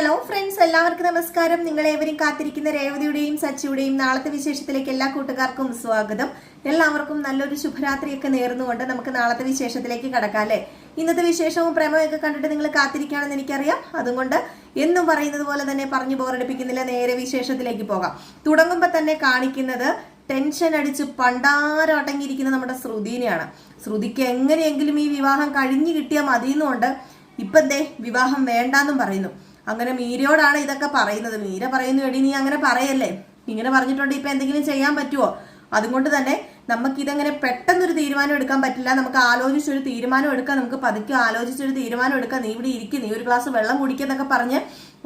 Hello friends എല്ലാവർക്കും നമസ്കാരം. നിങ്ങളേവരും കാത്തിരിക്കുന്ന രേവതിയുടെയും സച്ചിയുടെയും നാളത്തെ വിശേഷത്തിലേക്ക് എല്ലാ കൂട്ടുകാർക്കും സ്വാഗതം. എല്ലാവർക്കും നല്ലൊരു ശുഭരാത്രിയൊക്കെ നേർന്നുകൊണ്ട് നമുക്ക് നാളത്തെ വിശേഷത്തിലേക്ക് കടക്കാം അല്ലേ? ഇന്നത്തെ വിശേഷവും പ്രേമയൊക്കെ കണ്ടിട്ട് നിങ്ങൾ കാത്തിരിക്കുകയാണെന്ന് എനിക്കറിയാം. അതുകൊണ്ട് എന്നും പറയുന്നത് പോലെ തന്നെ പറഞ്ഞു ബോറടിപ്പിക്കുന്നില്ല നേരെ വിശേഷത്തിലേക്ക് പോകാം. തുടങ്ങുമ്പോൾ തന്നെ കാണിക്കുന്നത് ടെൻഷൻ അടിച്ച് പണ്ടാരം അടങ്ങിയിരിക്കുന്ന നമ്മുടെ ശ്രുതിനെയാണ്. ശ്രുതിക്ക് എങ്ങനെയെങ്കിലും ഈ വിവാഹം കഴിഞ്ഞു കിട്ടിയാൽ മതിയെന്നുകൊണ്ട് ഇപ്പൊ എന്തേ വിവാഹം വേണ്ടാന്നും പറയുന്നു. അങ്ങനെ മീരയോടാണ് ഇതൊക്കെ പറയുന്നത്. മീര പറയുന്നു എടി നീ അങ്ങനെ പറയല്ലേ? ഇങ്ങനെ പറഞ്ഞിട്ടുണ്ട് ഇപ്പൊ എന്തെങ്കിലും ചെയ്യാൻ പറ്റുമോ അതുകൊണ്ട് തന്നെ നമുക്ക് ഇതങ്ങനെ പെട്ടെന്നൊരു തീരുമാനം എടുക്കാൻ പറ്റില്ല. നമുക്ക് ആലോചിച്ചൊരു തീരുമാനം എടുക്കാം. നമുക്ക് പതുക്കെ ആലോചിച്ചൊരു തീരുമാനം എടുക്കാം. നീ ഇവിടെ ഇരിക്കും. നീ ഒരു ഗ്ലാസ് വെള്ളം കുടിക്കുന്നൊക്കെ പറഞ്ഞ്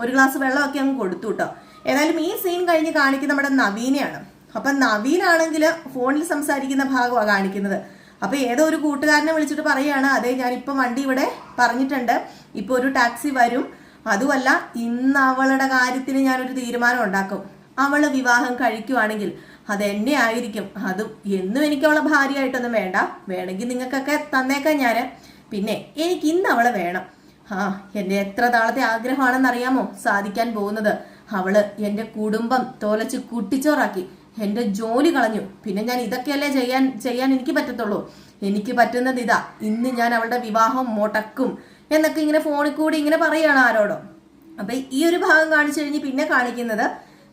ഒരു ഗ്ലാസ് വെള്ളമൊക്കെ അങ്ങ് കൊടുത്തു കേട്ടോ. ഏതായാലും ഈ സീൻ കഴിഞ്ഞ് കാണിക്കുന്ന നമ്മുടെ നവീനെയാണ്. അപ്പൊ നവീനാണെങ്കിൽ ഫോണിൽ സംസാരിക്കുന്ന ഭാഗമാണ് കാണിക്കുന്നത്. അപ്പൊ ഏതോ ഒരു കൂട്ടുകാരനെ വിളിച്ചിട്ട് പറയാണ് അതെ ഞാൻ ഇപ്പൊ വണ്ടി ഇവിടെ പറഞ്ഞിട്ടുണ്ട്. ഇപ്പൊ ഒരു ടാക്സി വരും. അതുമല്ല ഇന്ന് അവളുടെ കാര്യത്തിന് ഞാനൊരു തീരുമാനം ഉണ്ടാക്കും. അവൾ വിവാഹം കഴിക്കുവാണെങ്കിൽ അത് എന്നെ ആയിരിക്കും. അതും എന്നും എനിക്ക് അവളെ ഭാര്യയായിട്ടൊന്നും വേണ്ട. വേണമെങ്കിൽ നിങ്ങൾക്കൊക്കെ തന്നേക്കാം ഞാൻ പിന്നെ എനിക്ക് ഇന്ന് അവളെ വേണം. ആ എന്റെ എത്ര നാളത്തെ ആഗ്രഹമാണെന്ന് അറിയാമോ സാധിക്കാൻ പോകുന്നത്. അവൾ എന്റെ കുടുംബം തോലച്ച് കുട്ടിച്ചോറാക്കി. എന്റെ ജോലി കളഞ്ഞു. പിന്നെ ഞാൻ ഇതൊക്കെയല്ലേ ചെയ്യാൻ ചെയ്യാൻ എനിക്ക് പറ്റത്തുള്ളൂ. എനിക്ക് പറ്റുന്നത് ഇതാ. ഇന്ന് ഞാൻ അവളുടെ വിവാഹം മുടക്കും. എന്നൊക്കെ ഇങ്ങനെ ഫോണിൽ കൂടി ഇങ്ങനെ പറയുകയാണ് ആരോടോ. അപ്പൊ ഈ ഒരു ഭാഗം കാണിച്ചു കഴിഞ്ഞ് പിന്നെ കാണിക്കുന്നത്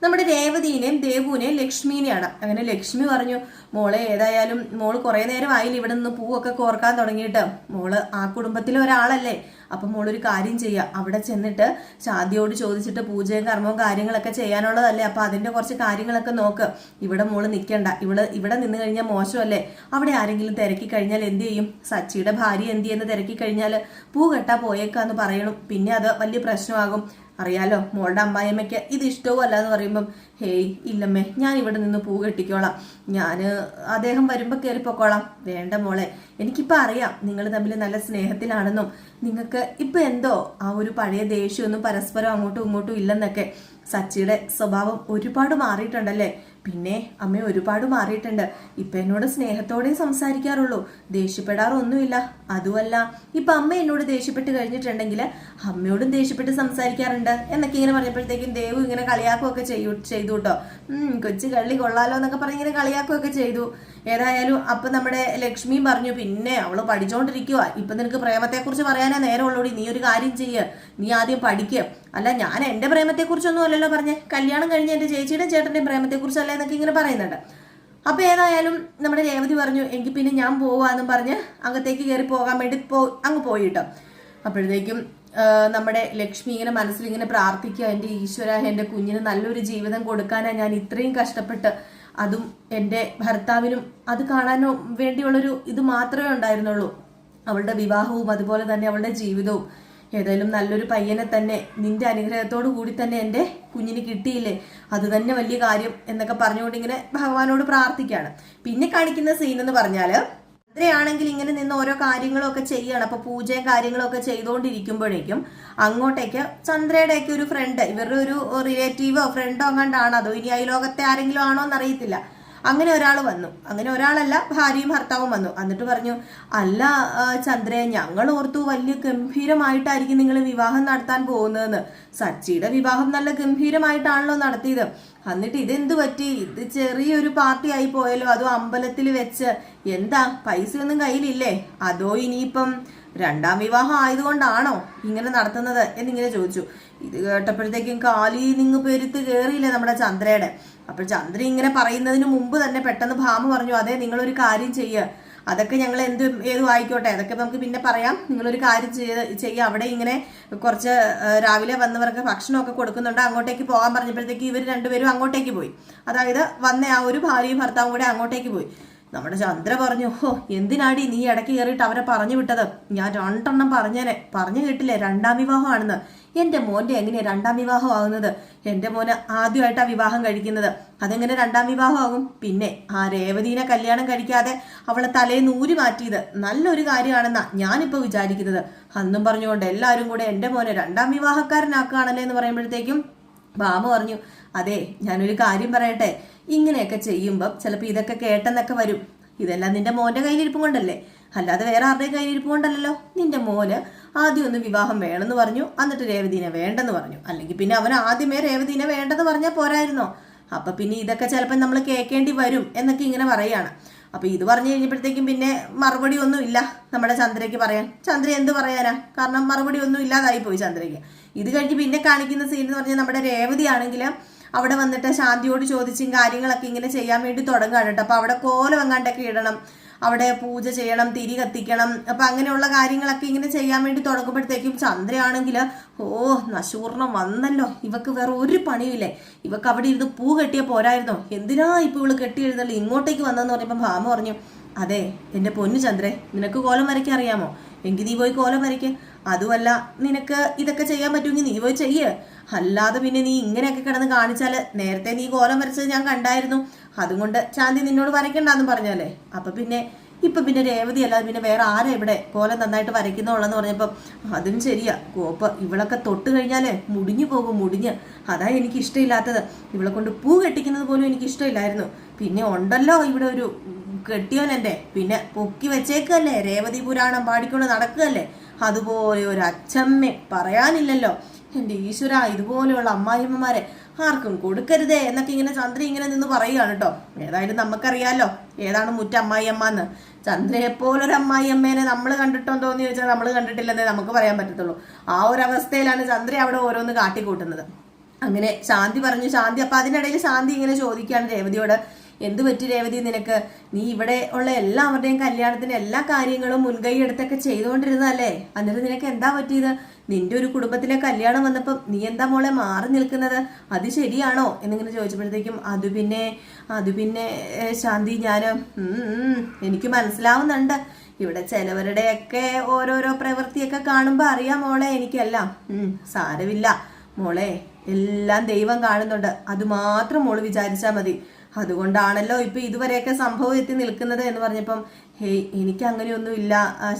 നമ്മുടെ രേവതിനെയും ദേവുവിനെയും ലക്ഷ്മിനെയാണ്. അങ്ങനെ ലക്ഷ്മി പറഞ്ഞു മോളെ ഏതായാലും മോൾ കുറേ നേരം ആയില്ല ഇവിടെ നിന്ന് പൂവൊക്കെ കോർക്കാൻ തുടങ്ങിയിട്ട്. മോൾ ആ കുടുംബത്തിലെ ഒരാളല്ലേ. അപ്പൊ മോളൊരു കാര്യം ചെയ്യുക അവിടെ ചെന്നിട്ട് ശാന്തിയോട് ചോദിച്ചിട്ട് പൂജയും കർമ്മവും കാര്യങ്ങളൊക്കെ ചെയ്യാനുള്ളതല്ലേ. അപ്പൊ അതിന്റെ കുറച്ച് കാര്യങ്ങളൊക്കെ നോക്ക്. ഇവിടെ മോൾ നിൽക്കണ്ട ഇവിടെ ഇവിടെ നിന്ന് കഴിഞ്ഞാൽ മോശമല്ലേ. അവിടെ ആരെങ്കിലും തിരക്കി കഴിഞ്ഞാൽ എന്ത് ചെയ്യും? സച്ചിയുടെ ഭാര്യ എന്ത് ചെയ്യുന്ന? തിരക്കി കഴിഞ്ഞാൽ പൂ കെട്ടാ പോയേക്കാന്ന് പറയണം. പിന്നെ അത് വലിയ പ്രശ്നമാകും. അറിയാലോ മോളുടെ അമ്മായിയമ്മയ്ക്ക് ഇത് ഇഷ്ടവും അല്ല എന്ന് പറയുമ്പം ഹേയ് ഇല്ലമ്മേ ഞാൻ ഇവിടെ നിന്ന് പൂ കെട്ടിക്കോളാം. ഞാൻ അദ്ദേഹം വരുമ്പോൾ കയറിപ്പോക്കോളാം വേണ്ട മോളെ എനിക്കിപ്പോൾ അറിയാം നിങ്ങൾ തമ്മിൽ നല്ല സ്നേഹത്തിലാണെന്നും. നിങ്ങൾക്ക് ഇപ്പം എന്തോ ആ ഒരു പഴയ ദേഷ്യമൊന്നും പരസ്പരം അങ്ങോട്ടും ഇങ്ങോട്ടും ഇല്ലെന്നൊക്കെ. സച്ചിയുടെ സ്വഭാവം ഒരുപാട് മാറിയിട്ടുണ്ടല്ലേ? പിന്നെ അമ്മ ഒരുപാട് മാറിയിട്ടുണ്ട്. ഇപ്പൊ എന്നോട് സ്നേഹത്തോടെ സംസാരിക്കാറുള്ളൂ. ദേഷ്യപ്പെടാറൊന്നുമില്ല. അതുമല്ല ഇപ്പൊ അമ്മ എന്നോട് ദേഷ്യപ്പെട്ട് കഴിഞ്ഞിട്ടുണ്ടെങ്കിൽ അമ്മയോടും ദേഷ്യപ്പെട്ട് സംസാരിക്കാറുണ്ട് എന്നൊക്കെ ഇങ്ങനെ പറഞ്ഞപ്പോഴത്തേക്കും ദേവു ഇങ്ങനെ കളിയാക്കുകയൊക്കെ ചെയ്യൂ ചെയ്തു കേട്ടോ. കൊച്ചു കള്ളി കൊള്ളാലോ എന്നൊക്കെ പറഞ്ഞ് ഇങ്ങനെ കളിയാക്കുകയൊക്കെ ചെയ്തു. ഏതായാലും അപ്പൊ നമ്മുടെ ലക്ഷ്മിയും പറഞ്ഞു പിന്നെ അവൾ പഠിച്ചോണ്ടിരിക്കുക ഇപ്പൊ നിനക്ക് പ്രേമത്തെക്കുറിച്ച് പറയാനേ നേരമുള്ളൂടി. നീ ഒരു കാര്യം ചെയ്യ്. നീ ആദ്യം പഠിക്കുക അല്ല ഞാൻ എന്റെ പ്രേമത്തെക്കുറിച്ചൊന്നും അല്ലല്ലോ പറഞ്ഞേ. കല്യാണം കഴിഞ്ഞ എന്റെ ചേച്ചിയുടെ ചേട്ടന്റെ പ്രേമത്തെക്കുറിച്ചല്ലേ എന്നൊക്കെ ഇങ്ങനെ പറയുന്നുണ്ട്. അപ്പോൾ ഏതായാലും നമ്മുടെ രേവതി പറഞ്ഞു എങ്കിൽ പിന്നെ ഞാൻ പോവാന്നും പറഞ്ഞ് അകത്തേക്ക് കയറി പോകാൻ വേണ്ടി പോ അങ്ങ് പോയിട്ടോ. അപ്പോഴത്തേക്കും നമ്മുടെ ലക്ഷ്മി ഇങ്ങനെ മനസ്സിൽ ഇങ്ങനെ പ്രാർത്ഥിക്കുക എന്റെ ഈശ്വര എന്റെ കുഞ്ഞിന് നല്ലൊരു ജീവിതം കൊടുക്കാനാണ് ഞാൻ ഇത്രയും കഷ്ടപ്പെട്ട് അതും എന്റെ ഭർത്താവിനും അത് കാണാനോ വേണ്ടിയുള്ളൊരു ഇത് മാത്രമേ ഉണ്ടായിരുന്നുള്ളൂ. അവളുടെ വിവാഹവും അതുപോലെ തന്നെ അവളുടെ ജീവിതവും. ഏതായാലും നല്ലൊരു പയ്യനെ തന്നെ നിന്റെ അനുഗ്രഹത്തോടു കൂടി തന്നെ എന്റെ കുഞ്ഞിന് കിട്ടിയില്ലേ? അത് തന്നെ വലിയ കാര്യം എന്നൊക്കെ പറഞ്ഞുകൊണ്ട് ഇങ്ങനെ ഭഗവാനോട് പ്രാർത്ഥിക്കുകയാണ്. പിന്നെ കാണിക്കുന്ന സീൻ എന്ന് പറഞ്ഞാൽ ഭദ്രയാണെങ്കിൽ ഇങ്ങനെ നിന്ന് ഓരോ കാര്യങ്ങളും ഒക്കെ ചെയ്യണം. അപ്പൊ പൂജയും കാര്യങ്ങളും ഒക്കെ ചെയ്തുകൊണ്ടിരിക്കുമ്പോഴേക്കും അങ്ങോട്ടേക്ക് ചന്ദ്രയുടെയൊക്കെ ഒരു ഫ്രണ്ട് ഇവരുടെ ഒരു റിലേറ്റീവോ ഫ്രണ്ടോ അങ്ങാണ്ടാണ് അതോ ഇനി അയലോകത്തെ ആരെങ്കിലും ആണോ എന്നറിയത്തില്ല അങ്ങനെ ഒരാൾ വന്നു. അങ്ങനെ ഒരാളല്ല ഭാര്യയും ഭർത്താവും വന്നു. എന്നിട്ട് പറഞ്ഞു അല്ല ചന്ദ്രേ ഞങ്ങൾ ഓർത്തു വലിയ ഗംഭീരമായിട്ടായിരിക്കും നിങ്ങൾ വിവാഹം നടത്താൻ പോകുന്നതെന്ന്. സച്ചിയുടെ വിവാഹം നല്ല ഗംഭീരമായിട്ടാണല്ലോ നടത്തിയത്. എന്നിട്ട് ഇതെന്ത് പറ്റി? ഇത് ചെറിയൊരു പാർട്ടി ആയി പോയല്ലോ അതോ അമ്പലത്തിൽ വെച്ച്. എന്താ പൈസയൊന്നും കയ്യിലില്ലേ? അതോ ഇനിയിപ്പം രണ്ടാം വിവാഹം ആയതുകൊണ്ടാണോ ഇങ്ങനെ നടത്തുന്നത്? എന്നിങ്ങനെ ചോദിച്ചു. ഇത് കേട്ടപ്പോഴത്തേക്കും കാലി നിങ്ങ് പെരുത്ത് കയറിയില്ലേ നമ്മുടെ ചന്ദ്രയുടെ. അപ്പോൾ ചന്ദ്രൻ ഇങ്ങനെ പറയുന്നതിന് മുമ്പ് തന്നെ പെട്ടെന്ന് ഭാമ പറഞ്ഞു അതെ നിങ്ങളൊരു കാര്യം ചെയ്യുക അതൊക്കെ ഞങ്ങൾ എന്ത് ഏതും ആയിക്കോട്ടെ അതൊക്കെ നമുക്ക് പിന്നെ പറയാം. നിങ്ങളൊരു കാര്യം ചെയ്യുക അവിടെ ഇങ്ങനെ കുറച്ച് രാവിലെ വന്നവർക്ക് ഭക്ഷണമൊക്കെ കൊടുക്കുന്നുണ്ട്. അങ്ങോട്ടേക്ക് പോകാൻ പറഞ്ഞപ്പോഴത്തേക്ക് ഇവർ രണ്ടുപേരും അങ്ങോട്ടേക്ക് പോയി. അതായത് വന്ന ആ ഒരു ഭാര്യയും ഭർത്താവും കൂടെ അങ്ങോട്ടേക്ക് പോയി. നമ്മുടെ ചന്ദ്ര പറഞ്ഞു ഹോ എന്തിനാടി നീ ഇടയ്ക്ക് കയറിയിട്ട് അവരെ പറഞ്ഞു വിട്ടത്? ഞാൻ രണ്ടെണ്ണം പറഞ്ഞേനെ. പറഞ്ഞു കേട്ടില്ലേ രണ്ടാം വിവാഹമാണെന്ന്? എന്റെ മോന്റെ എങ്ങനെയാ രണ്ടാം വിവാഹം ആകുന്നത് എന്റെ മോന് ആദ്യമായിട്ടാ വിവാഹം കഴിക്കുന്നത്. അതെങ്ങനെ രണ്ടാം വിവാഹമാകും? പിന്നെ ആ രേവതീനെ കല്യാണം കഴിക്കാതെ അവളെ തലയിൽ നൂരി മാറ്റിയത് നല്ലൊരു കാര്യമാണെന്നാ ഞാനിപ്പോ വിചാരിക്കുന്നത്. അന്നും പറഞ്ഞുകൊണ്ട് എല്ലാവരും കൂടെ എന്റെ മോനെ രണ്ടാം വിവാഹക്കാരനാക്കുകയാണല്ലേ എന്ന് പറയുമ്പോഴത്തേക്കും ബാമ പറഞ്ഞു അതെ ഞാനൊരു കാര്യം പറയട്ടെ. ഇങ്ങനെയൊക്കെ ചെയ്യുമ്പം ചിലപ്പോൾ ഇതൊക്കെ കേട്ടെന്നൊക്കെ വരും. ഇതെല്ലാം നിന്റെ മോന്റെ കയ്യിലിരിപ്പം കൊണ്ടല്ലേ? അല്ലാതെ വേറെ ആരുടെയും കയ്യിലിരിപ്പം കൊണ്ടല്ലല്ലോ? നിന്റെ മോന് ആദ്യം ഒന്ന് വിവാഹം വേണമെന്ന് പറഞ്ഞു എന്നിട്ട് രേവതീനെ വേണ്ടെന്ന് പറഞ്ഞു. അല്ലെങ്കിൽ പിന്നെ അവൻ ആദ്യമേ രേവതീനെ വേണ്ടെന്ന് പറഞ്ഞാൽ പോരായിരുന്നോ? അപ്പൊ പിന്നെ ഇതൊക്കെ ചിലപ്പോൾ നമ്മൾ കേൾക്കേണ്ടി വരും എന്നൊക്കെ ഇങ്ങനെ പറയുകയാണ് അപ്പോൾ ഇത് പറഞ്ഞു കഴിഞ്ഞപ്പോഴത്തേക്കും പിന്നെ മറുപടി ഒന്നും ഇല്ല നമ്മുടെ ചന്ദ്രയ്ക്ക് പറയാൻ. ചന്ദ്ര എന്ത് പറയാനാ? കാരണം മറുപടി ഒന്നും ഇല്ലാതായി പോയി ചന്ദ്രയ്ക്ക്. ഇത് കഴിഞ്ഞ് പിന്നെ കാണിക്കുന്ന സീൻ എന്ന് പറഞ്ഞാൽ നമ്മുടെ രേവതി ആണെങ്കിൽ അവിടെ വന്നിട്ട് ശാന്തിയോട് ചോദിച്ചും കാര്യങ്ങളൊക്കെ ഇങ്ങനെ ചെയ്യാൻ വേണ്ടി തുടങ്ങുകയാണ് കേട്ടോ. അപ്പൊ അവിടെ കോലം എങ്ങാണ്ടൊക്കെ ഇടണം അവിടെ പൂജ ചെയ്യണം തിരി കത്തിക്കണം അപ്പൊ അങ്ങനെയുള്ള കാര്യങ്ങളൊക്കെ ഇങ്ങനെ ചെയ്യാൻ വേണ്ടി തുടങ്ങുമ്പോഴത്തേക്കും ചന്ദ്രയാണെങ്കിൽ ഓ നശൂർണം വന്നല്ലോ. ഇവക്ക് വേറെ ഒരു പണിയില്ലേ ഇവക്ക് അവിടെ ഇരുന്ന് പൂ കെട്ടിയ പോരായിരുന്നോ? എന്തിനാ ഇപ്പൊ ഇവൾ കെട്ടി എഴുതല്ലോ ഇങ്ങോട്ടേക്ക് വന്നെന്ന് പറഞ്ഞപ്പോൾ ഭാമ പറഞ്ഞു അതെ എന്റെ പൊന്നു ചന്ദ്രേ നിനക്ക് കോലം വരയ്ക്കാൻ അറിയാമോ? എങ്കിൽ നീ പോയി കോലം വരയ്ക്ക്. അതുമല്ല നിനക്ക് ഇതൊക്കെ ചെയ്യാൻ പറ്റുമെങ്കിൽ നീ പോയി ചെയ്യ്. അല്ലാതെ പിന്നെ നീ ഇങ്ങനെയൊക്കെ കിടന്ന് കാണിച്ചാൽ നേരത്തെ നീ കോലം വരച്ചത് ഞാൻ കണ്ടായിരുന്നു. അതുകൊണ്ട് ചാന്തി നിന്നോട് വരയ്ക്കണ്ടെന്ന് പറഞ്ഞല്ലേ? അപ്പൊ പിന്നെ ഇപ്പൊ പിന്നെ രേവതി അല്ലാതെ പിന്നെ വേറെ ആരാ ഇവിടെ കോലം നന്നായിട്ട് വരയ്ക്കുന്നുള്ളെന്ന് പറഞ്ഞപ്പം അതും ശരിയാ. കോപ്പ ഇവളൊക്കെ തൊട്ട് കഴിഞ്ഞാലേ മുടിഞ്ഞു പോകും മുടിഞ്ഞ്. അതാ എനിക്ക് ഇഷ്ടമില്ലാത്തത് ഇവളെ കൊണ്ട് പൂ കെട്ടിക്കുന്നത് പോലും എനിക്ക് ഇഷ്ടമില്ലായിരുന്നു പിന്നെ ഉണ്ടല്ലോ ഇവിടെ ഒരു കെട്ടിയോനെന്റെ പിന്നെ പൊക്കി വെച്ചേക്കല്ലേ? രേവതി പുരാണം പാടിക്കൊണ്ട് നടക്കുകയല്ലേ? അതുപോലെ ഒരു അച്ഛമ്മ പറയാനില്ലല്ലോ. എന്റെ ഈശ്വര ഇതുപോലെയുള്ള അമ്മായിമ്മമാരെ ആർക്കും കൊടുക്കരുതേ എന്നൊക്കെ ഇങ്ങനെ ചന്ദ്ര ഇങ്ങനെ നിന്ന് പറയുകയാണ് കേട്ടോ. ഏതായാലും നമുക്കറിയാലോ ഏതാണ് മുറ്റ അമ്മായിയമ്മ എന്ന് ചന്ദ്രയെ പോലൊരു അമ്മായിയമ്മേനെ നമ്മൾ കണ്ടിട്ടോ എന്ന് ചോദിച്ചാൽ നമ്മൾ കണ്ടിട്ടില്ലെന്നേ നമുക്ക് പറയാൻ പറ്റത്തുള്ളൂ. ആ ഒരു അവസ്ഥയിലാണ് ചന്ദ്ര അവിടെ ഓരോന്ന് കാട്ടിക്കൂട്ടുന്നത്. അങ്ങനെ ശാന്തി പറഞ്ഞു ശാന്തി അപ്പൊ അതിനിടയിൽ ശാന്തി ഇങ്ങനെ ചോദിക്കുകയാണ് രേവതിയോട്. എന്ത് പറ്റി രേവതി നിനക്ക്? നീ ഇവിടെ ഉള്ള എല്ലാവരുടെയും കല്യാണത്തിന് എല്ലാ കാര്യങ്ങളും മുൻകൈ എടുത്തൊക്കെ ചെയ്തുകൊണ്ടിരുന്നതല്ലേ? എന്നിട്ട് നിനക്ക് എന്താ പറ്റിയത്? നിന്റെ ഒരു കുടുംബത്തിലെ കല്യാണം വന്നപ്പം നീ എന്താ മോളെ മാറി നിൽക്കുന്നത്? അത് ശരിയാണോ? എന്നിങ്ങനെ ചോദിച്ചപ്പോഴത്തേക്കും അത് പിന്നെ അത് പിന്നെ ശാന്തി ഞാൻ എനിക്ക് മനസ്സിലാവുന്നുണ്ട്. ഇവിടെ ചിലവരുടെയൊക്കെ ഓരോരോ പ്രവൃത്തിയൊക്കെ കാണുമ്പോൾ അറിയാം മോളെ എനിക്കല്ല. സാരമില്ല. മോളെ എല്ലാം ദൈവം കാണുന്നുണ്ട്. അത് മാത്രം മോൾ വിചാരിച്ചാൽ മതി. അതുകൊണ്ടാണല്ലോ ഇപ്പൊ ഇതുവരെയൊക്കെ സംഭവം എത്തി നിൽക്കുന്നത് എന്ന് പറഞ്ഞപ്പം ഹേയ് എനിക്ക് അങ്ങനെയൊന്നും ഇല്ല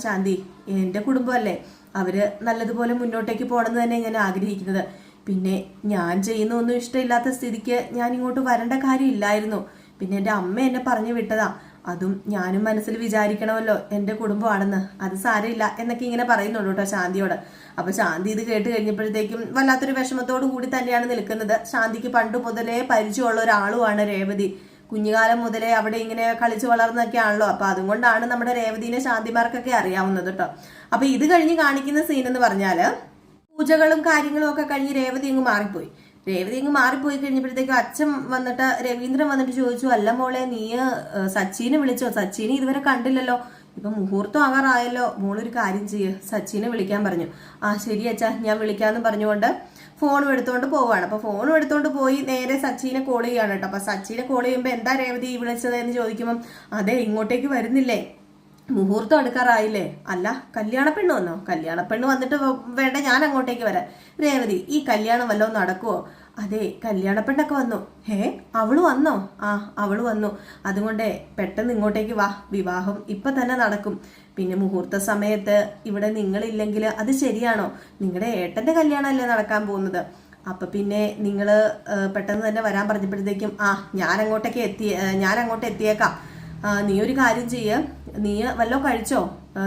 ശാന്തി എന്റെ കുടുംബമല്ലേ അവർ നല്ലതുപോലെ മുന്നോട്ടേക്ക് പോകണമെന്ന് തന്നെ ഞാൻ ആഗ്രഹിക്കുന്നത്. പിന്നെ ഞാൻ ചെയ്യുന്ന ഒന്നും ഇഷ്ടമില്ലാത്ത സ്ഥിതിക്ക് ഞാൻ ഇങ്ങോട്ട് വരേണ്ട കാര്യമില്ലായിരുന്നു പിന്നെ എന്റെ അമ്മ എന്നെ പറഞ്ഞു വിട്ടതാ. അതും ഞാനും മനസ്സിൽ വിചാരിക്കണമല്ലോ എന്റെ കുടുംബമാണെന്ന്. അത് സാരമില്ല എന്നൊക്കെ ഇങ്ങനെ പറയുന്നുള്ളൂ കേട്ടോ ശാന്തിയോട്. അപ്പൊ ശാന്തി ഇത് കേട്ട് കഴിഞ്ഞപ്പോഴത്തേക്കും വല്ലാത്തൊരു വിഷമത്തോടു കൂടി തന്നെയാണ് നിൽക്കുന്നത്. ശാന്തിക്ക് പണ്ട് മുതലേ പരിചയമുള്ള ഒരാളുമാണ് രേവതി. കുഞ്ഞുകാലം മുതലേ അവിടെ ഇങ്ങനെ കളിച്ചു വളർന്നൊക്കെയാണല്ലോ അപ്പൊ അതുകൊണ്ടാണ് നമ്മുടെ രേവതിനെ ശാന്തിമാർക്കൊക്കെ അറിയാവുന്നത് കേട്ടോ അപ്പൊ ഇത് കഴിഞ്ഞ് കാണിക്കുന്ന സീൻ എന്ന് പറഞ്ഞാൽ പൂജകളും കാര്യങ്ങളും ഒക്കെ കഴിഞ്ഞ് രേവതി അങ്ങ് മാറിപ്പോയി. രേവതി അങ്ങ് മാറിപ്പോയി കഴിഞ്ഞപ്പോഴത്തേക്കും അച്ഛൻ വന്നിട്ട് രവീന്ദ്രൻ വന്നിട്ട് ചോദിച്ചു അല്ല മോളെ നീ സച്ചിനെ വിളിച്ചോ? സച്ചിനെ ഇതുവരെ കണ്ടില്ലല്ലോ. ഇപ്പൊ മുഹൂർത്തം ആകാറായല്ലോ മോളൊരു കാര്യം ചെയ്യ്. സച്ചിനെ വിളിക്കാൻ പറഞ്ഞു. ആ ശരി അച്ഛാ ഞാൻ വിളിക്കാന്ന് പറഞ്ഞുകൊണ്ട് ഫോണും എടുത്തോണ്ട് പോവാണ്. അപ്പൊ ഫോണും എടുത്തോണ്ട് പോയി നേരെ സച്ചിനെ കോൾ ചെയ്യാണ് കേട്ടോ. അപ്പൊ സച്ചിനെ കോൾ ചെയ്യുമ്പോ എന്താ രേവതി വിളിച്ചത്? എന്ന് ചോദിക്കുമ്പം അതെ ഇങ്ങോട്ടേക്ക് വരുന്നില്ലേ. മുഹൂർത്തം എടുക്കാറായില്ലേ അല്ല കല്യാണ പെണ്ണ് വന്നോ? കല്യാണ പെണ്ണ് വന്നിട്ട് വേണ്ട ഞാൻ അങ്ങോട്ടേക്ക് വരാം. രേവതി ഈ കല്യാണം വല്ലതും നടക്കുവോ? അതെ കല്യാണ പെണ്ണൊക്കെ വന്നു. ഹേ അവൾ വന്നോ? ആ അവൾ വന്നു. അതുകൊണ്ട് പെട്ടെന്ന് ഇങ്ങോട്ടേക്ക് വാ. വിവാഹം ഇപ്പൊ തന്നെ നടക്കും. പിന്നെ മുഹൂർത്ത സമയത്ത് ഇവിടെ നിങ്ങളില്ലെങ്കിൽ അത് ശരിയാണോ? നിങ്ങളുടെ ഏട്ടന്റെ കല്യാണമല്ലേ നടക്കാൻ പോകുന്നത്. അപ്പൊ പിന്നെ നിങ്ങൾ പെട്ടെന്ന് തന്നെ വരാൻ പറഞ്ഞപ്പോഴത്തേക്കും ആ ഞാൻ അങ്ങോട്ടേക്ക് എത്തി ഞാൻ അങ്ങോട്ട് എത്തിയേക്കാം. നീ ഒരു കാര്യം ചെയ്യ. നീ വല്ലോ കഴിച്ചോ?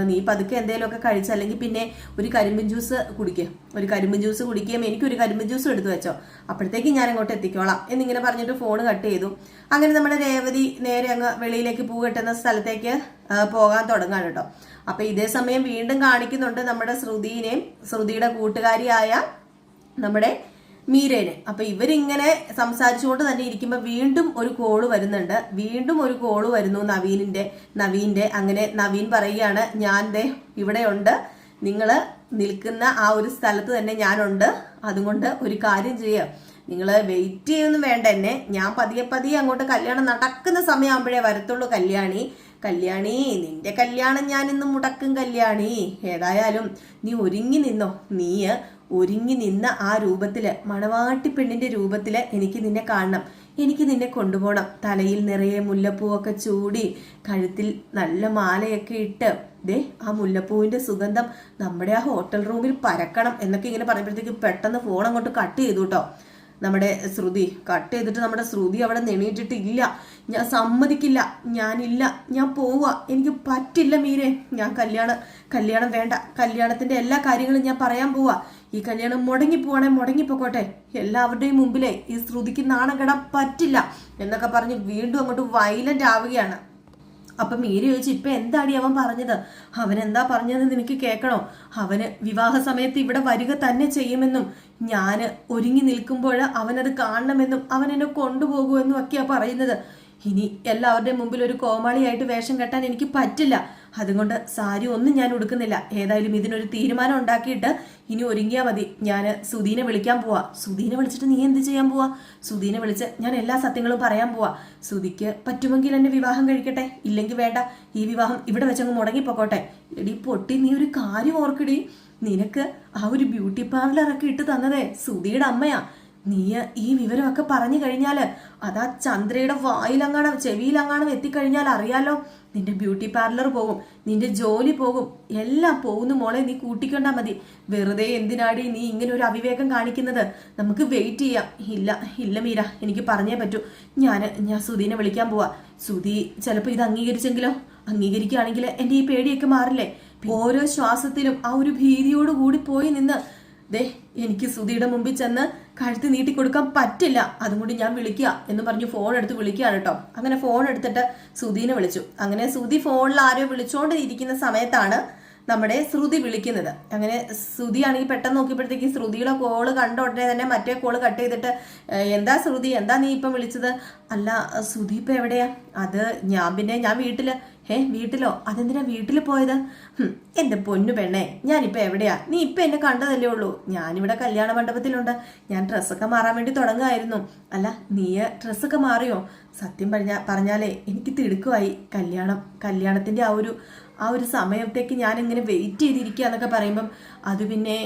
നീ പതുക്കെ എന്തെങ്കിലുമൊക്കെ കഴിച്ച അല്ലെങ്കിൽ പിന്നെ ഒരു കരിമ്പിൻ ജ്യൂസ് കുടിക്കുക ഒരു കരിമ്പിൻ ജ്യൂസ് കുടിക്കുകയും എനിക്കൊരു കരിമ്പിൻ ജ്യൂസ് എടുത്തു വെച്ചോ. അപ്പോഴത്തേക്ക് ഞാൻ അങ്ങോട്ട് എത്തിക്കോളാം എന്നിങ്ങനെ പറഞ്ഞിട്ട് ഫോൺ കട്ട് ചെയ്തു. അങ്ങനെ നമ്മുടെ രേവതി നേരെ അങ്ങ് വെളിയിലേക്ക് പൂ കെട്ടുന്ന സ്ഥലത്തേക്ക് പോകാൻ തുടങ്ങാണ് കേട്ടോ. അപ്പൊ ഇതേ സമയം വീണ്ടും കാണിക്കുന്നുണ്ട് നമ്മുടെ ശ്രുതിനെയും ശ്രുതിയുടെ കൂട്ടുകാരിയായ നമ്മുടെ മീരേനെ. അപ്പൊ ഇവരിങ്ങനെ സംസാരിച്ചുകൊണ്ട് തന്നെ ഇരിക്കുമ്പോൾ വീണ്ടും ഒരു കോൾ വരുന്നുണ്ട്. വീണ്ടും ഒരു കോൾ വരുന്നു നവീനിന്റെ നവീന്റെ. അങ്ങനെ നവീൻ പറയുകയാണ് ഞാൻ ദേ ഇവിടെയുണ്ട്. നിങ്ങൾ നിൽക്കുന്ന ആ ഒരു സ്ഥലത്ത് തന്നെ ഞാനുണ്ട്. അതുകൊണ്ട് ഒരു കാര്യം ചെയ്യുക നിങ്ങൾ വെയിറ്റ് ചെയ്യൊന്നും വേണ്ട എന്നെ. ഞാൻ പതിയെ പതിയെ അങ്ങോട്ട് കല്യാണം നടക്കുന്ന സമയമാകുമ്പോഴേ വരത്തുള്ളൂ കല്യാണി. കല്യാണി നിന്റെ കല്യാണം ഞാൻ ഇന്ന് മുടക്കും കല്യാണി. ഏതായാലും നീ ഒരുങ്ങി നിന്നോ. നീ ഒരുങ്ങി നിന്ന ആ രൂപത്തിൽ മണവാട്ടി പെണ്ണിന്റെ രൂപത്തിൽ എനിക്ക് നിന്നെ കാണണം. എനിക്ക് നിന്നെ കൊണ്ടുപോകണം. തലയിൽ നിറയെ മുല്ലപ്പൂവൊക്കെ ചൂടി കഴുത്തിൽ നല്ല മാലയൊക്കെ ഇട്ട് ദേ ആ മുല്ലപ്പൂവിന്റെ സുഗന്ധം നമ്മുടെ ആ ഹോട്ടൽ റൂമിൽ പരക്കണം എന്നൊക്കെ ഇങ്ങനെ പറയുമ്പോഴത്തേക്ക് പെട്ടെന്ന് ഫോൺ അങ്ങോട്ട് കട്ട് ചെയ്തു കേട്ടോ നമ്മുടെ ശ്രുതി കട്ട് ചെയ്തിട്ട് നമ്മുടെ ശ്രുതി അവിടെ നെണീറ്റിട്ടില്ല. ഞാൻ സമ്മതിക്കില്ല. ഞാനില്ല. ഞാൻ പോവുക. എനിക്ക് പറ്റില്ല മീരെ. ഞാൻ കല്യാണം കല്യാണം വേണ്ട. കല്യാണത്തിന്റെ എല്ലാ കാര്യങ്ങളും ഞാൻ പറയാൻ പോവാ ഈ കല്യാണം മുടങ്ങി പോവാണെ മുടങ്ങിപ്പോക്കോട്ടെ. എല്ലാവരുടെയും മുമ്പിലെ ഈ ശ്രുതിക്ക് നാണം കെടാൻ പറ്റില്ല എന്നൊക്കെ പറഞ്ഞ് വീണ്ടും അങ്ങോട്ട് വയലന്റ് ആവുകയാണ്. അപ്പൊ മീരി ചോദിച്ചു ഇപ്പൊ എന്താടി അവൻ പറഞ്ഞത്? അവൻ എന്താ പറഞ്ഞത് നിനക്ക് കേൾക്കണോ? അവന് വിവാഹ സമയത്ത് ഇവിടെ വരിക തന്നെ ചെയ്യുമെന്നും ഞാൻ ഒരുങ്ങി നിൽക്കുമ്പോൾ അവനത് കാണണമെന്നും അവൻ എന്നെ കൊണ്ടുപോകുമെന്നും ഒക്കെയാ പറയുന്നത്. ഇനി എല്ലാവരുടെയും മുമ്പിൽ ഒരു കോമാളിയായിട്ട് വേഷം കെട്ടാൻ എനിക്ക് പറ്റില്ല. അതുകൊണ്ട് സാരി ഒന്നും ഞാൻ ഉടുക്കുന്നില്ല. ഏതായാലും ഇതിനൊരു തീരുമാനം ഉണ്ടാക്കിയിട്ട് ഇനി ഒരുങ്ങിയാൽ മതി. ഞാൻ സുധീനെ വിളിക്കാൻ പോവാ. സുധീനെ വിളിച്ചിട്ട് നീ എന്ത് ചെയ്യാൻ പോവാ? സുധീനെ വിളിച്ച് ഞാൻ എല്ലാ സത്യങ്ങളും പറയാൻ പോവാ. സുധിക്ക് പറ്റുമെങ്കിൽ എന്നെ വിവാഹം കഴിക്കട്ടെ? ഇല്ലെങ്കിൽ വേണ്ട. ഈ വിവാഹം ഇവിടെ വെച്ചങ്ങ് മുടങ്ങിപ്പോക്കോട്ടെ. എടി പൊട്ടി നീ ഒരു കാര്യം ഓർക്കിടി. നിനക്ക് ആ ഒരു ബ്യൂട്ടി പാർലറൊക്കെ ഇട്ട് തന്നതേ സുധിയുടെ അമ്മയാ. നീ ഈ വിവരമൊക്കെ പറഞ്ഞു കഴിഞ്ഞാൽ അതാ ചന്ദ്രയുടെ വായിലങ്ങാണം ചെവിയിലങ്ങാണം എത്തിക്കഴിഞ്ഞാൽ അറിയാലോ. നിന്റെ ബ്യൂട്ടി പാർലർ പോകും നിന്റെ ജോലി പോകും എല്ലാം പോകുന്ന മോളെ നീ കൂട്ടിക്കൊണ്ടാ മതി. വെറുതെ എന്തിനാടി നീ ഇങ്ങനെ ഒരു അവിവേകം കാണിക്കുന്നത്? നമുക്ക് വെയിറ്റ് ചെയ്യാം. ഇല്ല ഇല്ല മീര എനിക്ക് പറഞ്ഞേ പറ്റൂ. ഞാൻ ഞാൻ സുധീനെ വിളിക്കാൻ പോവാ. സുധി ചിലപ്പോൾ ഇത് അംഗീകരിച്ചെങ്കിലോ? അംഗീകരിക്കുകയാണെങ്കിൽ എന്റെ ഈ പേടിയൊക്കെ മാറില്ലേ? ഓരോ ശ്വാസത്തിലും ആ ഒരു ഭീതിയോട് കൂടി പോയി നിന്ന് ദേ എനിക്ക് സുധിയുടെ മുമ്പിൽ ചെന്ന് കഴുത്ത് നീട്ടി കൊടുക്കാൻ പറ്റില്ല അതുകൊണ്ട് ഞാൻ വിളിക്കുക എന്ന് പറഞ്ഞ് ഫോൺ എടുത്ത് വിളിക്കുകയാണ് കേട്ടോ അങ്ങനെ ഫോൺ എടുത്തിട്ട് സുധീനെ വിളിച്ചു. അങ്ങനെ സുധി ഫോണിൽ ആരോ വിളിച്ചുകൊണ്ട് ഇരിക്കുന്ന സമയത്താണ് നമ്മുടെ ശ്രുതി വിളിക്കുന്നത്. അങ്ങനെ ശ്രുതി ആണെങ്കിൽ പെട്ടെന്ന് നോക്കിയപ്പോഴത്തേക്ക് ശ്രുതിയുടെ കോൾ കണ്ട ഉടനെ തന്നെ മറ്റേ കോൾ കട്ട് ചെയ്തിട്ട് എന്താ ശ്രുതി? എന്താ നീ ഇപ്പം വിളിച്ചത്? അല്ല ശ്രുതി ഇപ്പം എവിടെയാ? അത് ഞാൻ പിന്നെ ഞാൻ വീട്ടിൽ ഏ വീട്ടിലോ? അതെന്തിനാ വീട്ടിൽ പോയത്? ഹും, എന്റെ പൊന്നു പെണ്ണേ ഞാനിപ്പോ എവിടെയാ? നീ ഇപ്പൊ എന്നെ കണ്ടതല്ലേ ഉള്ളൂ. ഞാനിവിടെ കല്യാണ മണ്ഡപത്തിലുണ്ട്. ഞാൻ ഡ്രസ്സൊക്കെ മാറാൻ വേണ്ടി തുടങ്ങുമായിരുന്നു. അല്ല നീ ഡ്രസ്സൊക്കെ മാറിയോ? സത്യം പറഞ്ഞ പറഞ്ഞാലേ എനിക്ക് തിടുക്കുമായി കല്യാണം കല്യാണത്തിന്റെ ആ ഒരു ആ ഒരു സമയത്തേക്ക് ഞാൻ ഇങ്ങനെ വെയിറ്റ് ചെയ്തിരിക്കുക എന്നൊക്കെ പറയുമ്പം അത് പിന്നെ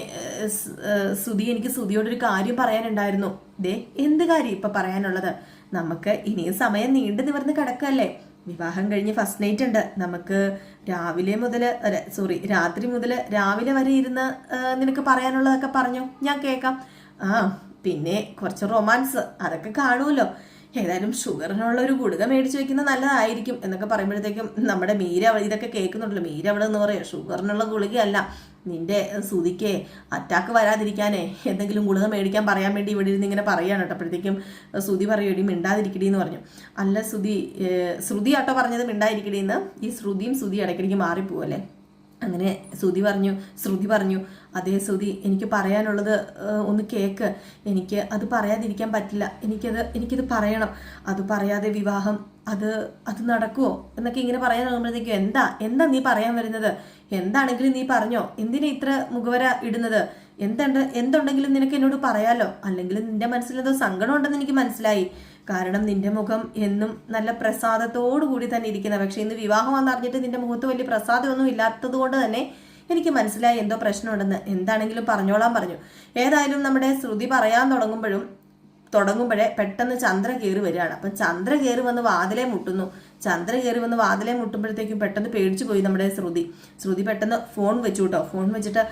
സുതി എനിക്ക് സുതിയോടൊരു കാര്യം പറയാനുണ്ടായിരുന്നു. ദേ എന്ത് കാര്യം ഇപ്പൊ പറയാനുള്ളത്? നമുക്ക് ഇനിയും സമയം നീണ്ടു നിവർന്ന് കിടക്കല്ലേ വിവാഹം കഴിഞ്ഞ് ഫസ്റ്റ് നൈറ്റ് ഉണ്ട്. നമുക്ക് രാവിലെ മുതൽ സോറി രാത്രി മുതൽ രാവിലെ വരെ ഇരുന്ന് നിനക്ക് പറയാനുള്ളതൊക്കെ പറഞ്ഞു. ഞാൻ കേൾക്കാം. ആ പിന്നെ കുറച്ച് റൊമാൻസ് അതൊക്കെ കാണുമല്ലോ. ഏതായാലും ഷുഗറിനുള്ള ഒരു ഗുളിക മേടിച്ചു വെക്കുന്നത് നല്ലതായിരിക്കും എന്നൊക്കെ പറയുമ്പോഴത്തേക്കും നമ്മുടെ മീര ഇതൊക്കെ കേൾക്കുന്നുണ്ടല്ലോ. മീര അവിടെ എന്ന് പറയാം ഷുഗറിനുള്ള ഗുളികയല്ല. നിന്റെ സുതിക്കേ അറ്റാക്ക് വരാതിരിക്കാനേ എന്തെങ്കിലും ഗുളിക മേടിക്കാൻ പറയാൻ വേണ്ടി ഇവിടെ ഇരുന്ന് ഇങ്ങനെ പറയാണ് കേട്ടോ. അപ്പോഴത്തേക്കും സുതി പറയും എടി മിണ്ടാതിരിക്കടി എന്ന് പറഞ്ഞു. അല്ല സുതി ശ്രുതി ആട്ടോ പറഞ്ഞത് മിണ്ടാതിരിക്കടി എന്ന്. ഈ ശ്രുതിയും സുതി ഇടയ്ക്കിടയ്ക്ക് മാറിപ്പോവല്ലേ അങ്ങനെ ശ്രുതി പറഞ്ഞു ശ്രുതി പറഞ്ഞു അതേ ശ്രുതി എനിക്ക് പറയാനുള്ളത് ഒന്ന് കേക്ക്. എനിക്ക് അത് പറയാതിരിക്കാൻ പറ്റില്ല. എനിക്കത് എനിക്കത് പറയണം. അത് പറയാതെ വിവാഹം അത് അത് നടക്കുമോ എന്നൊക്കെ ഇങ്ങനെ പറയാൻ തുടങ്ങുമ്പോഴത്തേക്കും എന്താ എന്താ നീ പറയാൻ വരുന്നത്? എന്താണെങ്കിലും നീ പറഞ്ഞോ? എന്തിനാ ഇത്ര മുഖവര ഇടുന്നത്? എന്തുണ്ട് എന്തുണ്ടെങ്കിലും നിനക്ക് എന്നോട് പറയാലോ? അല്ലെങ്കിൽ നിന്റെ മനസ്സിൽ എന്തോ സങ്കടം ഉണ്ടെന്ന് എനിക്ക് മനസ്സിലായി. കാരണം നിന്റെ മുഖം എന്നും നല്ല പ്രസാദത്തോടു കൂടി തന്നെ ഇരിക്കുന്ന. പക്ഷെ ഇന്ന് വിവാഹം വന്നറിഞ്ഞിട്ട് നിന്റെ മുഖത്ത് വലിയ പ്രസാദമൊന്നും ഇല്ലാത്തത് കൊണ്ട് തന്നെ എനിക്ക് മനസ്സിലായി എന്തോ പ്രശ്നമുണ്ടെന്ന്. എന്താണെങ്കിലും പറഞ്ഞോളാൻ പറഞ്ഞു. ഏതായാലും നമ്മുടെ ശ്രുതി പറയാൻ തുടങ്ങുമ്പോഴും തുടങ്ങുമ്പോഴേ പെട്ടെന്ന് ചന്ദ്ര കയറി വരികയാണ്. അപ്പം ചന്ദ്ര കയറി വന്ന് വാതിലെ മുട്ടുന്നു. ചന്ദ്ര കയറി വന്ന് വാതിലെ മുട്ടുമ്പോഴത്തേക്കും പെട്ടെന്ന് പേടിച്ചു പോയി നമ്മുടെ ശ്രുതി. ശ്രുതി പെട്ടെന്ന് ഫോൺ വെച്ചു കേട്ടോ. ഫോൺ വെച്ചിട്ട്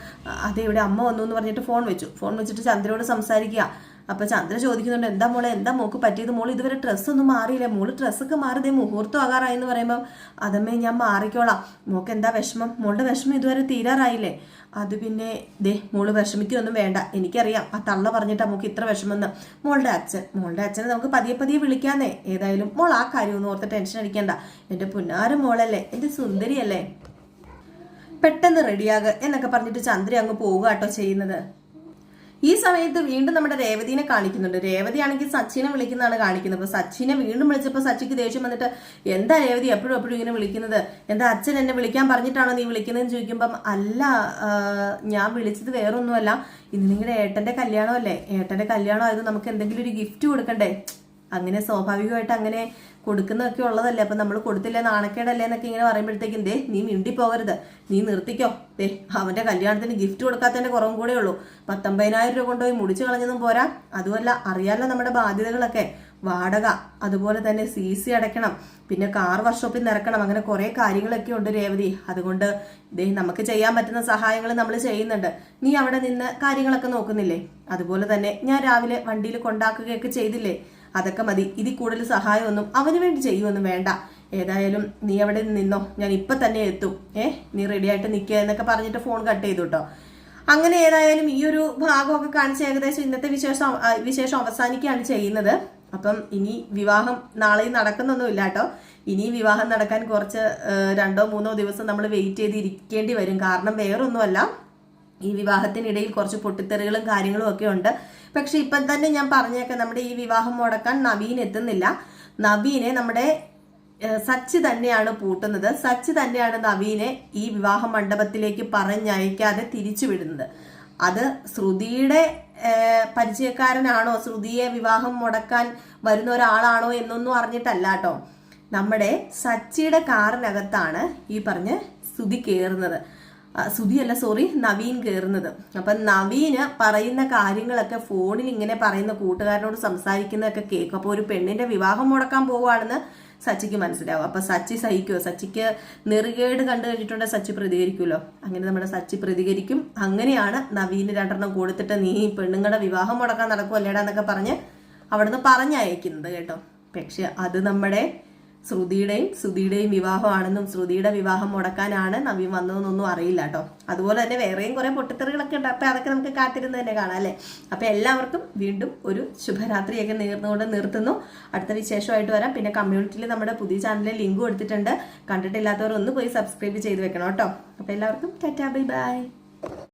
അതെ ഇവിടെ അമ്മ വന്നു എന്ന് പറഞ്ഞിട്ട് ഫോൺ വെച്ചു. ഫോൺ വെച്ചിട്ട് ചന്ദ്രയോട് സംസാരിക്കുക. അപ്പൊ ചന്ദ്ര ചോദിക്കുന്നുണ്ട് എന്താ മോളെ എന്താ മോക്ക് പറ്റിയത്? മോൾ ഇതുവരെ ഡ്രസ്സൊന്നും മാറിയില്ല? മോൾ ഡ്രസ്സൊക്കെ മാറിയതേ മുഹൂർത്തം ആകാറായി എന്ന് പറയുമ്പോൾ അതമ്മേ ഞാൻ മാറിക്കോളാം. മോക്ക് എന്താ വിഷമം? മോളുടെ വിഷമം ഇതുവരെ തീരാറായില്ലേ? അത് പിന്നെ ദേ മോൾ വിഷമിക്കൊന്നും വേണ്ട. എനിക്കറിയാം. ആ തള്ള പറഞ്ഞിട്ടാ മോക്ക് ഇത്ര വിഷമെന്ന് മോളുടെ അച്ഛൻ മോളുടെ അച്ഛനെ നമുക്ക് പതിയെ പതിയെ വിളിക്കാന്നേ. ഏതായാലും മോൾ ആ കാര്യമൊന്നും ഓർത്ത് ടെൻഷൻ അടിക്കണ്ട. എന്റെ പുന്നാരം മോളല്ലേ? എന്റെ സുന്ദരിയല്ലേ? പെട്ടെന്ന് റെഡിയാകുക എന്നൊക്കെ പറഞ്ഞിട്ട് ചന്ദ്ര അങ്ങ് പോവുക കേട്ടോ ചെയ്യുന്നത്. ഈ സമയത്ത് വീണ്ടും നമ്മുടെ രേവതിനെ കാണിക്കുന്നുണ്ട്. രേവതി ആണെങ്കിൽ സച്ചിനെ വിളിക്കുന്നതാണ് കാണിക്കുന്നത്. അപ്പൊ സച്ചിനെ വീണ്ടും വിളിച്ചപ്പോൾ സച്ചിക്ക് ദേഷ്യം വന്നിട്ട് എന്താ രേവതി എപ്പോഴും എപ്പോഴും ഇങ്ങനെ വിളിക്കുന്നത്? എന്താ അച്ഛൻ എന്നെ വിളിക്കാൻ പറഞ്ഞിട്ടാണോ നീ വിളിക്കുന്നതെന്ന് ചോദിക്കുമ്പം അല്ല ഞാൻ വിളിച്ചത് വേറൊന്നുമല്ല. ഇത് നിങ്ങളുടെ ഏട്ടന്റെ കല്യാണമല്ലേ? ഏട്ടന്റെ കല്യാണം ആയത് നമുക്ക് എന്തെങ്കിലും ഒരു ഗിഫ്റ്റ് കൊടുക്കണ്ടേ? അങ്ങനെ സ്വാഭാവികമായിട്ട് അങ്ങനെ കൊടുക്കുന്നതൊക്കെ ഉള്ളതല്ലേ? അപ്പൊ നമ്മൾ കൊടുത്തില്ല? നാണക്കേടല്ലേ എന്നൊക്കെ ഇങ്ങനെ പറയുമ്പോഴത്തേക്കും ദേ നീ മിണ്ടി പോകരുത്. നീ നിർത്തിക്കോ. ദേ അവന്റെ കല്യാണത്തിന് ഗിഫ്റ്റ് കൊടുക്കാത്തതിന്റെ കുറവും കൂടെ ഉള്ളൂ. പത്തൊമ്പതിനായിരം രൂപ കൊണ്ടുപോയി മുടിച്ചു കളഞ്ഞതും പോരാ. അതുമല്ല അറിയാലോ നമ്മുടെ ബാധ്യതകളൊക്കെ. വാടക അതുപോലെ തന്നെ സി സി അടയ്ക്കണം. പിന്നെ കാർ വർക്ക്ഷോപ്പിൽ നിറക്കണം. അങ്ങനെ കുറെ കാര്യങ്ങളൊക്കെ ഉണ്ട് രേവതി. അതുകൊണ്ട് ദേ നമുക്ക് ചെയ്യാൻ പറ്റുന്ന സഹായങ്ങൾ നമ്മൾ ചെയ്യുന്നുണ്ട്. നീ അവിടെ നിന്ന് കാര്യങ്ങളൊക്കെ നോക്കുന്നില്ലേ? അതുപോലെ തന്നെ ഞാൻ രാവിലെ വണ്ടിയിൽ കൊണ്ടാക്കുകയൊക്കെ ചെയ്തില്ലേ? അതൊക്കെ മതി. ഇതിൽ കൂടുതൽ സഹായമൊന്നും അവന് വേണ്ടി ചെയ്യുമൊന്നും വേണ്ട. ഏതായാലും നീ അവിടെ നിന്നോ? ഞാൻ ഇപ്പൊ തന്നെ എത്തും. ഏ? നീ റെഡി ആയിട്ട് നിൽക്കുക എന്നൊക്കെ പറഞ്ഞിട്ട് ഫോൺ കട്ട് ചെയ്തു കേട്ടോ അങ്ങനെ ഏതായാലും ഈ ഒരു ഭാഗമൊക്കെ കാണിച്ച് ഏകദേശം ഇന്നത്തെ വിശേഷം വിശേഷം അവസാനിക്കുകയാണ് ചെയ്യുന്നത്. അപ്പം ഇനി വിവാഹം നാളെയും നടക്കുന്നൊന്നുമില്ല കേട്ടോ ഇനി വിവാഹം നടക്കാൻ കുറച്ച് രണ്ടോ മൂന്നോ ദിവസം നമ്മൾ വെയിറ്റ് ചെയ്തിരിക്കേണ്ടി വരും. കാരണം വേറൊന്നുമല്ല. ഈ വിവാഹത്തിനിടയിൽ കുറച്ച് പൊട്ടിത്തെറികളും കാര്യങ്ങളും ഒക്കെ ഉണ്ട്. പക്ഷെ ഇപ്പം തന്നെ ഞാൻ പറഞ്ഞേക്കാം നമ്മുടെ ഈ വിവാഹം മുടക്കാൻ നവീൻ എത്തുന്നില്ല. നവീനെ നമ്മുടെ സച്ച് തന്നെയാണ് പൂട്ടുന്നത്. സച്ച് തന്നെയാണ് നവീനെ ഈ വിവാഹ മണ്ഡപത്തിലേക്ക് പറഞ്ഞയക്കാതെ തിരിച്ചു വിടുന്നത്. അത് ശ്രുതിയുടെ പരിചയക്കാരനാണോ? ശ്രുതിയെ വിവാഹം മുടക്കാൻ വരുന്ന ഒരാളാണോ എന്നൊന്നും അറിഞ്ഞിട്ടല്ല കേട്ടോ. നമ്മുടെ സച്ചിയുടെ കാറിനകത്താണ് ഈ പറഞ്ഞ് ശ്രുതി കയറുന്നത് സുധിയല്ല സോറി നവീൻ കയറുന്നത് അപ്പൊ നവീന് പറയുന്ന കാര്യങ്ങളൊക്കെ ഫോണിൽ ഇങ്ങനെ പറയുന്ന കൂട്ടുകാരനോട് സംസാരിക്കുന്നതൊക്കെ കേൾക്കും. അപ്പൊ ഒരു പെണ്ണിന്റെ വിവാഹം മുടക്കാൻ പോവുകയാണെന്ന് സച്ചിക്ക് മനസ്സിലാവും. അപ്പൊ സച്ചി സഹിക്കുമോ സച്ചിക്ക് നെറുകേട് കണ്ടു കഴിഞ്ഞിട്ടുണ്ടെങ്കിൽ സച്ചി പ്രതികരിക്കുമല്ലോ? അങ്ങനെ നമ്മുടെ സച്ചി പ്രതികരിക്കും. അങ്ങനെയാണ് നവീന് രണ്ടെണ്ണം കൊടുത്തിട്ട് നീ പെണ്ണുങ്ങളുടെ വിവാഹം മുടക്കാൻ നടക്കുമല്ലേടാ എന്നൊക്കെ പറഞ്ഞ് അവിടുന്ന് പറഞ്ഞയക്കുന്നത് കേട്ടോ. പക്ഷെ അത് നമ്മുടെ ശ്രുതിയുടെയും ശ്രുതിയുടെയും വിവാഹമാണെന്നും ശ്രുതിയുടെ വിവാഹം മുടക്കാനാണ് നവീൻ വന്നതെന്നൊന്നും അറിയില്ല കേട്ടോ. അതുപോലെ തന്നെ വേറെയും കുറേ പൊട്ടിത്തെറികളൊക്കെ ഉണ്ട്. അപ്പൊ അതൊക്കെ നമുക്ക് കാത്തിരുന്ന് തന്നെ കാണാം അല്ലേ? അപ്പൊ എല്ലാവർക്കും വീണ്ടും ഒരു ശുഭരാത്രിയൊക്കെ നേർന്നുകൊണ്ട് നിർത്തുന്നു. അടുത്ത വിശേഷമായിട്ട് വരാം. പിന്നെ കമ്മ്യൂണിറ്റിയിൽ നമ്മുടെ പുതിയ ചാനലിൽ ലിങ്ക് കൊടുത്തിട്ടുണ്ട്. കണ്ടിട്ടില്ലാത്തവർ ഒന്ന് പോയി സബ്സ്ക്രൈബ് ചെയ്ത് വെക്കണം കേട്ടോ. അപ്പൊ എല്ലാവർക്കും ടാറ്റാ ബൈ ബൈ.